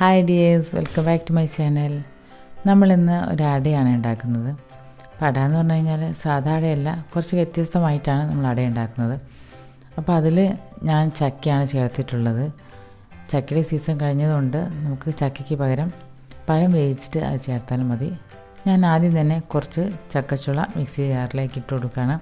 Hi dears welcome back to my channel നമ്മളിന്ന് ഒരു അടയാണ് ഉണ്ടാക്കുന്നത്. അപ്പോൾ അട എന്ന് പറഞ്ഞു കഴിഞ്ഞാൽ സാധാ അടയല്ല കുറച്ച് വ്യത്യസ്തമായിട്ടാണ് നമ്മൾ അട ഉണ്ടാക്കുന്നത്. അപ്പോൾ അതിൽ ഞാൻ ചക്കയാണ് ചേർത്തിട്ടുള്ളത്. ചക്കയുടെ സീസൺ കഴിഞ്ഞതുകൊണ്ട് നമുക്ക് ചക്കയ്ക്ക് പകരം പഴം വേവിച്ചിട്ട് അത് ചേർത്താലും മതി. ഞാൻ ആദ്യം തന്നെ കുറച്ച് ചക്കച്ചുള മിക്സി ജാറിലേക്ക് ഇട്ട് കൊടുക്കുകയാണ്.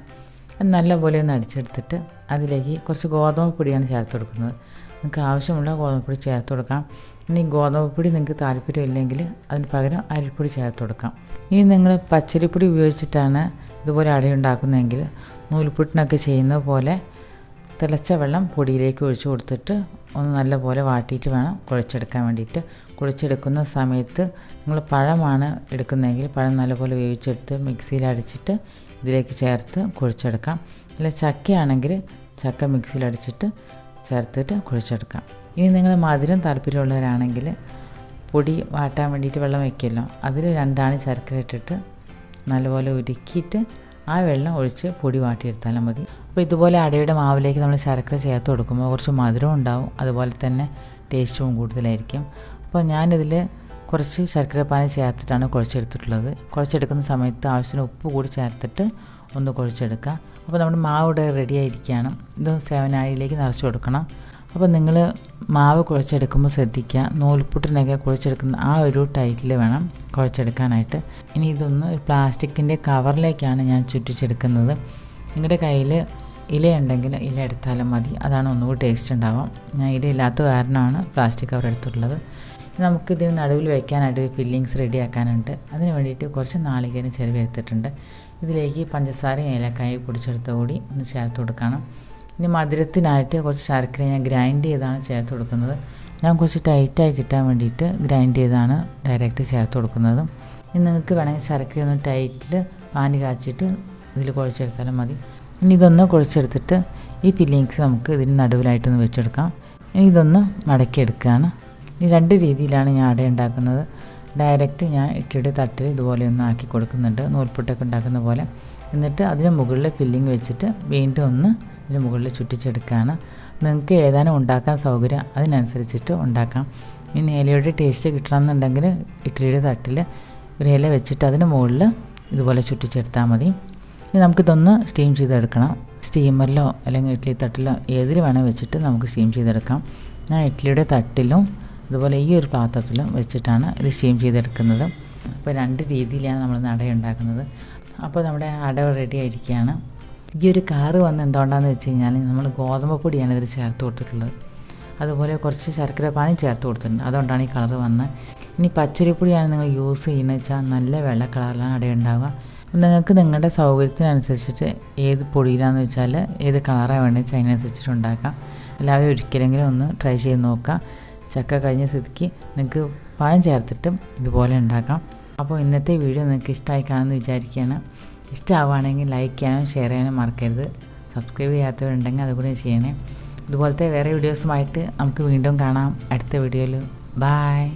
അത് നല്ലപോലെ ഒന്ന് അടിച്ചെടുത്തിട്ട് അതിലേക്ക് കുറച്ച് ഗോതമ്പ് പൊടിയാണ് ചേർത്ത് കൊടുക്കുന്നത്. നിങ്ങൾക്ക് ആവശ്യമുള്ള ഗോതമ്പ് പൊടി ചേർത്ത് കൊടുക്കാം. ഇനി ഗോതമ്പ് പൊടി നിങ്ങൾക്ക് താല്പര്യമില്ലെങ്കിൽ അതിന് പകരം അരിപ്പൊടി ചേർത്ത് കൊടുക്കാം. ഇനി നിങ്ങൾ പച്ചരിപ്പൊടി ഉപയോഗിച്ചിട്ടാണ് ഇതുപോലെ അടയുണ്ടാക്കുന്നതെങ്കിൽ നൂൽപുട്ടിനൊക്കെ ചെയ്യുന്ന പോലെ തിളച്ച വെള്ളം പൊടിയിലേക്ക് ഒഴിച്ചു കൊടുത്തിട്ട് ഒന്ന് നല്ലപോലെ വാട്ടിയിട്ട് വേണം കുഴച്ചെടുക്കാൻ വേണ്ടിയിട്ട്. കുഴച്ചെടുക്കുന്ന സമയത്ത് നിങ്ങൾ പഴമാണ് എടുക്കുന്നതെങ്കിൽ പഴം നല്ലപോലെ വേവിച്ചെടുത്ത് മിക്സിയിൽ അടിച്ചിട്ട് ഇതിലേക്ക് ചേർത്ത് കുഴച്ചെടുക്കാം. അല്ല ചക്കയാണെങ്കിൽ ചക്ക മിക്സിയിൽ അടിച്ചിട്ട് ചേർത്തിട്ട് കുഴച്ചെടുക്കാം. ഇനി നിങ്ങൾ മധുരം താല്പര്യമുള്ളവരാണെങ്കിൽ പൊടി വാട്ടാൻ വേണ്ടിയിട്ട് വെള്ളം വയ്ക്കുമല്ലോ അതിൽ രണ്ടാണ് ശർക്കര ഇട്ടിട്ട് നല്ലപോലെ ഉരുക്കിയിട്ട് ആ വെള്ളം ഒഴിച്ച് പൊടി വാട്ടിയെടുത്താലും മതി. അപ്പോൾ ഇതുപോലെ അടയുടെ മാവിലേക്ക് നമ്മൾ ശർക്കര ചേർത്ത് കൊടുക്കുമ്പോൾ കുറച്ച് മധുരം ഉണ്ടാവും. അതുപോലെ തന്നെ ടേസ്റ്റും കൂടുതലായിരിക്കും. അപ്പോൾ ഞാനിതിൽ കുറച്ച് ശർക്കര പാനി ചേർത്തിട്ടാണ് കുഴച്ചെടുത്തിട്ടുള്ളത്. കുഴച്ചെടുക്കുന്ന സമയത്ത് ആവശ്യത്തിന് ഉപ്പ് കൂടി ചേർത്തിട്ട് ഒന്ന് കുഴച്ചെടുക്കുക. അപ്പോൾ നമ്മുടെ മാവ് ഇവിടെ റെഡി ആയിരിക്കുകയാണ്. ഇത് സേവനാഴിയിലേക്ക് നിറച്ച് കൊടുക്കണം. അപ്പോൾ നിങ്ങൾ മാവ് കുഴച്ചെടുക്കുമ്പോൾ ശ്രദ്ധിക്കുക. നൂൽപുട്ടിനൊക്കെ കുഴച്ചെടുക്കുന്ന ആ ഒരു ടൈറ്റിൽ വേണം കുഴച്ചെടുക്കാനായിട്ട്. ഇനി ഇതൊന്ന് ഒരു പ്ലാസ്റ്റിക്കിന്റെ കവറിലേക്കാണ് ഞാൻ ചുറ്റിച്ചെടുക്കുന്നത്. നിങ്ങളുടെ കയ്യിൽ ഇലയുണ്ടെങ്കിൽ ഇല എടുത്താലും മതി. അതാണ് ഒന്നുകൂടി ടേസ്റ്റ് ഉണ്ടാവാം ഞാൻ ഇല ഇല്ലാത്ത കാരണമാണ് പ്ലാസ്റ്റിക് കവർ എടുത്തിട്ടുള്ളത്. നമുക്ക് ഇതിന് നടുവിൽ വയ്ക്കാനായിട്ട് ഫില്ലിങ്സ് റെഡി ആക്കാനുണ്ട് അതിന് വേണ്ടിയിട്ട് കുറച്ച് നാളികേരം ചെരുവ് എടുത്തിട്ടുണ്ട് ഇതിലേക്ക് പഞ്ചസാരയും ഏലക്കായ പൊടിച്ചെടുത്ത കൂടി ഒന്ന് ചേർത്ത് കൊടുക്കണം. ഇനി മധുരത്തിനായിട്ട് കുറച്ച് ശർക്കര ഞാൻ ഗ്രൈൻഡ് ചെയ്താണ് ചേർത്ത് കൊടുക്കുന്നത്. ഞാൻ കുറച്ച് ടൈറ്റായി കിട്ടാൻ വേണ്ടിയിട്ട് ഗ്രൈൻഡ് ചെയ്താണ് ഡയറക്റ്റ് ചേർത്ത് കൊടുക്കുന്നത്. ഇനി നിങ്ങൾക്ക് വേണമെങ്കിൽ ശർക്കര ഒന്ന് ടൈറ്റിൽ പാനി കാച്ചിട്ട് ഇതിൽ കുഴച്ചെടുത്താലും മതി. ഇനി ഇതൊന്ന് കുഴച്ചെടുത്തിട്ട് ഈ പില്ലിങ്സ് നമുക്ക് ഇതിന് നടുവിലായിട്ടൊന്ന് വെച്ചെടുക്കാം. ഇനി ഇതൊന്ന് മടക്കിയെടുക്കുകയാണ്. ഈ രണ്ട് രീതിയിലാണ് ഞാൻ അട ഉണ്ടാക്കുന്നത് ഡയറക്റ്റ് ഞാൻ ഇട്ടിയുടെ തട്ടിൽ ഇതുപോലെ ഒന്ന് ആക്കി കൊടുക്കുന്നുണ്ട്. നൂൽപുട്ടൊക്കെ ഉണ്ടാക്കുന്ന പോലെ. എന്നിട്ട് അതിന് മുകളിൽ ഫില്ലിങ് വെച്ചിട്ട് വീണ്ടും ഒന്ന് ഇതിന് മുകളിൽ ചുറ്റിച്ചെടുക്കുകയാണ് നിങ്ങൾക്ക് ഏതാനും ഉണ്ടാക്കാൻ സൗകര്യം അതിനനുസരിച്ചിട്ട് ഉണ്ടാക്കാം. ഇനി ഇലയുടെ ടേസ്റ്റ് കിട്ടണമെന്നുണ്ടെങ്കിൽ ഇഡ്ഡലിയുടെ തട്ടിൽ ഒരു ഇല വെച്ചിട്ട് അതിന് മുകളിൽ ഇതുപോലെ ചുറ്റിച്ചെടുത്താൽ മതി. ഇനി നമുക്കിതൊന്ന് സ്റ്റീം ചെയ്തെടുക്കണം. സ്റ്റീമറിലോ അല്ലെങ്കിൽ ഇഡ്ഡലി തട്ടിലോ ഏതിൽ വേണമെങ്കിൽ വെച്ചിട്ട് നമുക്ക് സ്റ്റീം ചെയ്തെടുക്കാം. ഞാൻ ഇഡ്ഡലിയുടെ തട്ടിലും അതുപോലെ ഈ ഒരു പാത്രത്തിലും വെച്ചിട്ടാണ് ഇത് സ്റ്റീം ചെയ്തെടുക്കുന്നത്. അപ്പോൾ രണ്ട് രീതിയിലാണ് നമ്മൾ നട ഉണ്ടാക്കുന്നത് അപ്പോൾ നമ്മുടെ അട റെഡി ആയിരിക്കുകയാണ്. ഈ ഒരു കാറ് വന്ന് എന്തുകൊണ്ടാണെന്ന് വെച്ച് കഴിഞ്ഞാൽ നമ്മൾ ഗോതമ്പ് പൊടിയാണ് ഇതിൽ ചേർത്ത് കൊടുത്തിട്ടുള്ളത്. അതുപോലെ കുറച്ച് ശർക്കര പാനി ചേർത്ത് കൊടുത്തിട്ടുണ്ട്. അതുകൊണ്ടാണ് ഈ കളറ് വന്നത് ഇനി പച്ചരിപ്പൊടിയാണ് നിങ്ങൾ യൂസ് ചെയ്യുന്നത് വെച്ചാൽ നല്ല വെള്ള കളറിലാണ് അട ഉണ്ടാവുക. നിങ്ങൾക്ക് നിങ്ങളുടെ സൗകര്യത്തിനനുസരിച്ചിട്ട് ഏത് പൊടിയിലാണെന്ന് വെച്ചാൽ ഏത് കളറാണ് വേണ്ടത് വെച്ചാൽ അതിനനുസരിച്ചിട്ട് ഉണ്ടാക്കാം. എല്ലാവരും ഒരിക്കലെങ്കിലും ഒന്ന് ട്രൈ ചെയ്ത് നോക്കുക. ചക്ക കഴിഞ്ഞ സ്ഥിതിക്ക് നിങ്ങൾക്ക് പഴം ചേർത്തിട്ടും ഇതുപോലെ ഉണ്ടാക്കാം. അപ്പോൾ ഇന്നത്തെ വീഡിയോ നിങ്ങൾക്ക് ഇഷ്ടമായി കാണുമെന്ന് വിചാരിക്കുകയാണ്. ഇഷ്ടമാവുകയാണെങ്കിൽ ലൈക്ക് ചെയ്യാനും ഷെയർ ചെയ്യാനും മറക്കരുത്. സബ്സ്ക്രൈബ് ചെയ്യാത്തവരുണ്ടെങ്കിൽ അതുകൂടി ചെയ്യണേ. ഇതുപോലത്തെ വേറെ വീഡിയോസുമായിട്ട് നമുക്ക് വീണ്ടും കാണാം. അടുത്ത വീഡിയോയിൽ. ബായ്